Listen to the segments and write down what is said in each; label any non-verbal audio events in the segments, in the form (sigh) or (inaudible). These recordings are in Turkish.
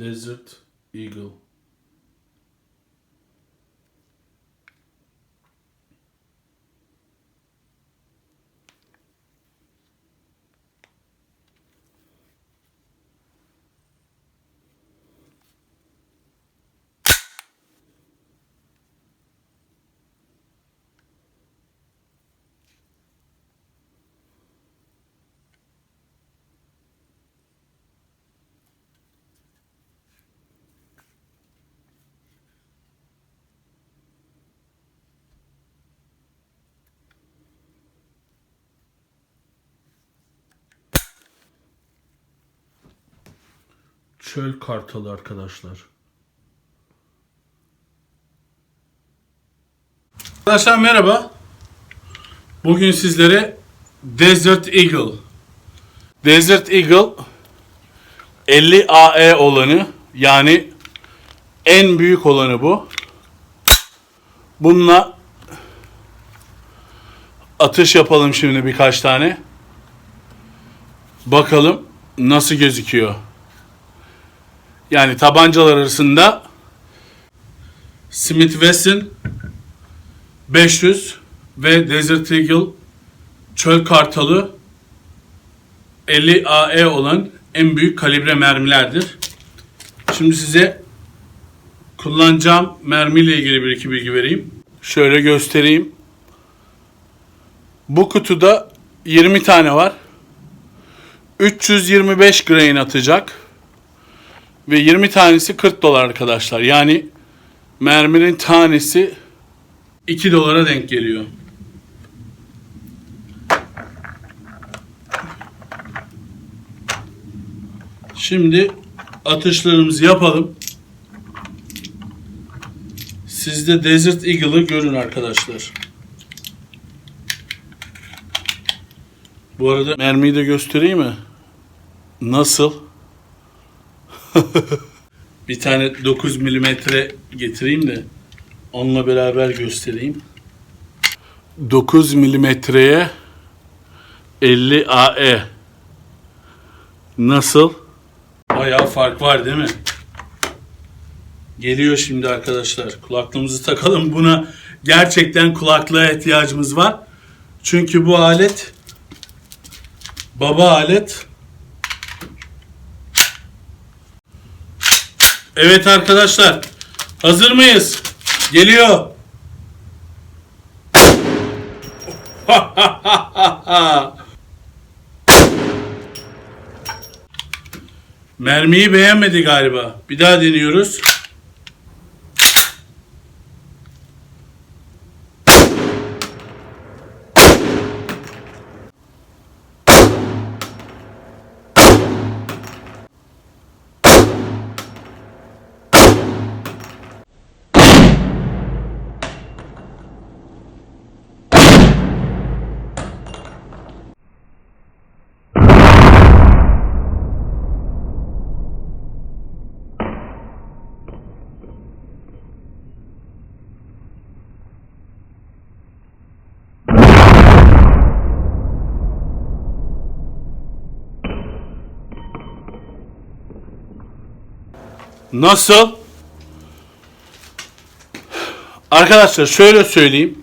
Desert Eagle. Çöl kartalı arkadaşlar. Arkadaşlar merhaba. Bugün sizlere Desert Eagle. Desert Eagle 50 AE olanı yani en büyük olanı bu. Bununla atış yapalım şimdi birkaç tane. Bakalım nasıl gözüküyor. Yani tabancalar arasında Smith Wesson 500 ve Desert Eagle çöl kartalı 50 AE olan en büyük kalibre mermilerdir. Şimdi size kullanacağım mermiyle ilgili bir iki bilgi vereyim. Şöyle göstereyim. Bu kutuda 20 tane var. 325 grain atacak. Ve 20 tanesi 40 dolar arkadaşlar. Yani merminin tanesi 2 dolara denk geliyor. Şimdi atışlarımızı yapalım. Siz de Desert Eagle'ı görün arkadaşlar. Bu arada mermiyi de göstereyim mi? Nasıl? (laughs) bir tane 9 milimetre getireyim de onunla beraber göstereyim. 9 milimetreye 50 AE. Nasıl? Bayağı fark var değil mi? Geliyor şimdi arkadaşlar. Kulaklığımızı takalım. Buna gerçekten kulaklığa ihtiyacımız var. Çünkü bu alet baba alet Evet arkadaşlar. Hazır mıyız? Geliyor. (laughs) Mermiyi beğenmedi galiba. Bir daha deniyoruz. Nasıl? Arkadaşlar şöyle söyleyeyim.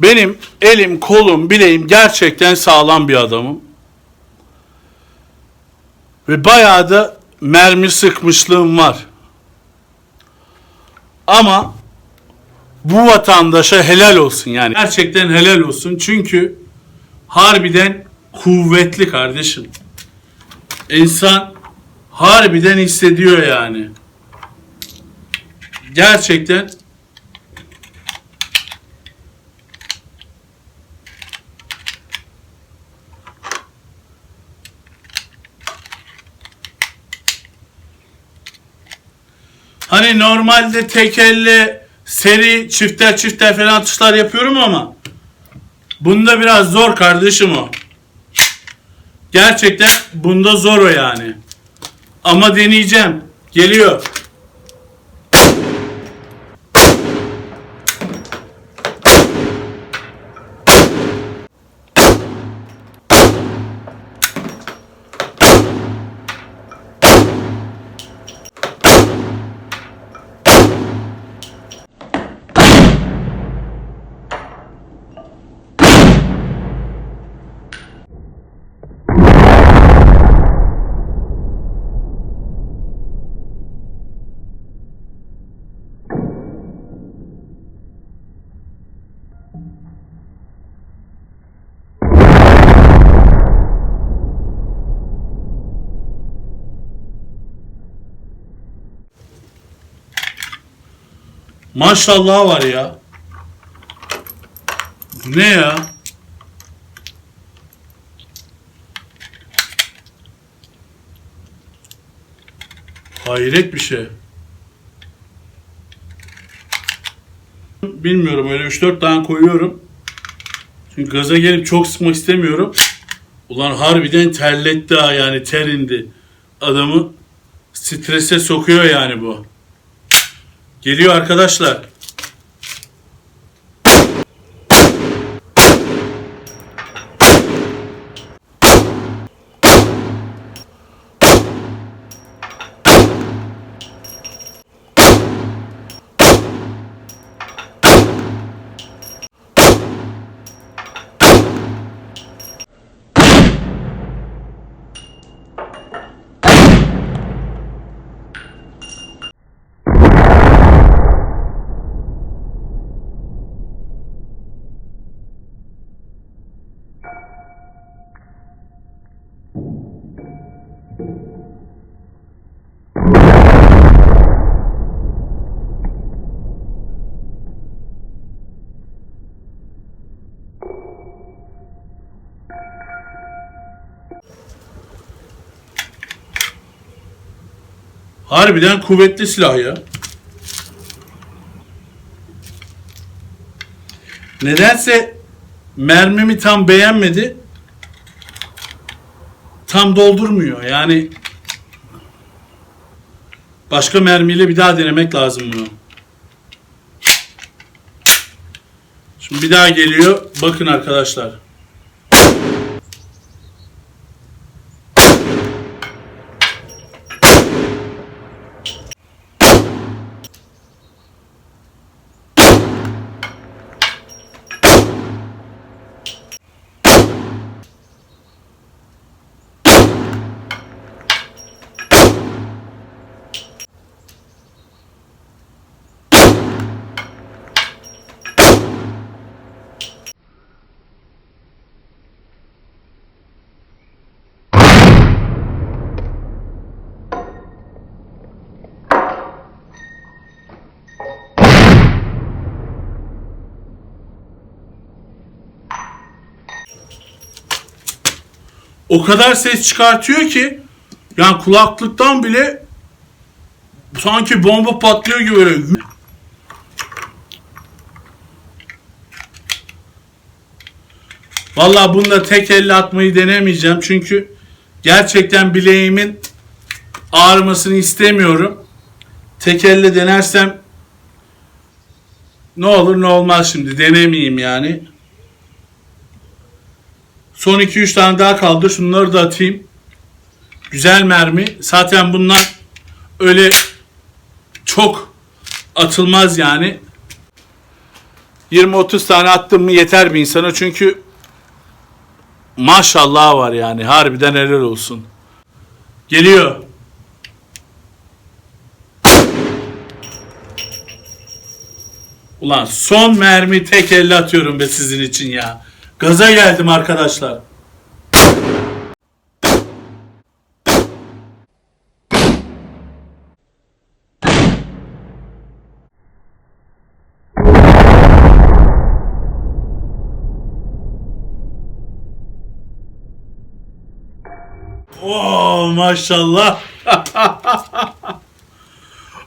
Benim elim, kolum, bileğim gerçekten sağlam bir adamım. Ve bayağı da mermi sıkmışlığım var. Ama bu vatandaşa helal olsun yani. Gerçekten helal olsun. Çünkü harbiden kuvvetli kardeşim. İnsan harbiden hissediyor yani. Gerçekten Hani normalde tek seri çifter çifter falan atışlar yapıyorum ama bunda biraz zor kardeşim o. Gerçekten bunda zor o yani. Ama deneyeceğim. Geliyor. Maşallah var ya. Ne ya? Hayret bir şey. Bilmiyorum öyle 3-4 tane koyuyorum. Çünkü gaza gelip çok sıkmak istemiyorum. Ulan harbiden terletti ha yani ter indi. Adamı strese sokuyor yani bu. Geliyor arkadaşlar. Harbiden kuvvetli silah ya. Nedense mermimi tam beğenmedi. Tam doldurmuyor. Yani başka mermiyle bir daha denemek lazım bunu. Şimdi bir daha geliyor. Bakın arkadaşlar. O kadar ses çıkartıyor ki yani kulaklıktan bile sanki bomba patlıyor gibi böyle. Vallahi bunda tek elle atmayı denemeyeceğim çünkü gerçekten bileğimin ağrımasını istemiyorum. Tek elle denersem ne olur ne olmaz şimdi denemeyeyim yani. Son 2-3 tane daha kaldı. Şunları da atayım. Güzel mermi. Zaten bunlar öyle çok atılmaz yani. 20-30 tane attım mı yeter bir insana. Çünkü maşallah var yani. Harbiden helal olsun. Geliyor. Ulan son mermi tek elle atıyorum be sizin için ya. Gaza geldim arkadaşlar. Oo maşallah. (laughs)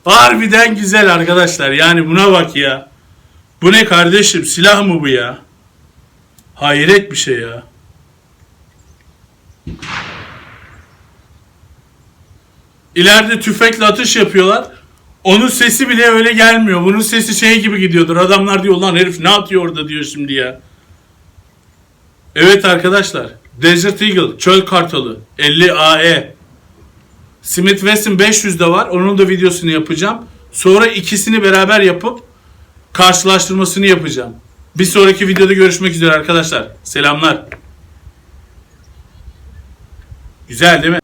Harbiden güzel arkadaşlar. Yani buna bak ya. Bu ne kardeşim? Silah mı bu ya? Hayret bir şey ya. İleride tüfekle atış yapıyorlar. Onun sesi bile öyle gelmiyor. Bunun sesi şey gibi gidiyordur. Adamlar diyor lan herif ne atıyor orada diyor şimdi ya. Evet arkadaşlar. Desert Eagle, çöl kartalı 50 AE. Smith Wesson 500 de var. Onun da videosunu yapacağım. Sonra ikisini beraber yapıp karşılaştırmasını yapacağım. Bir sonraki videoda görüşmek üzere arkadaşlar. Selamlar. Güzel değil mi?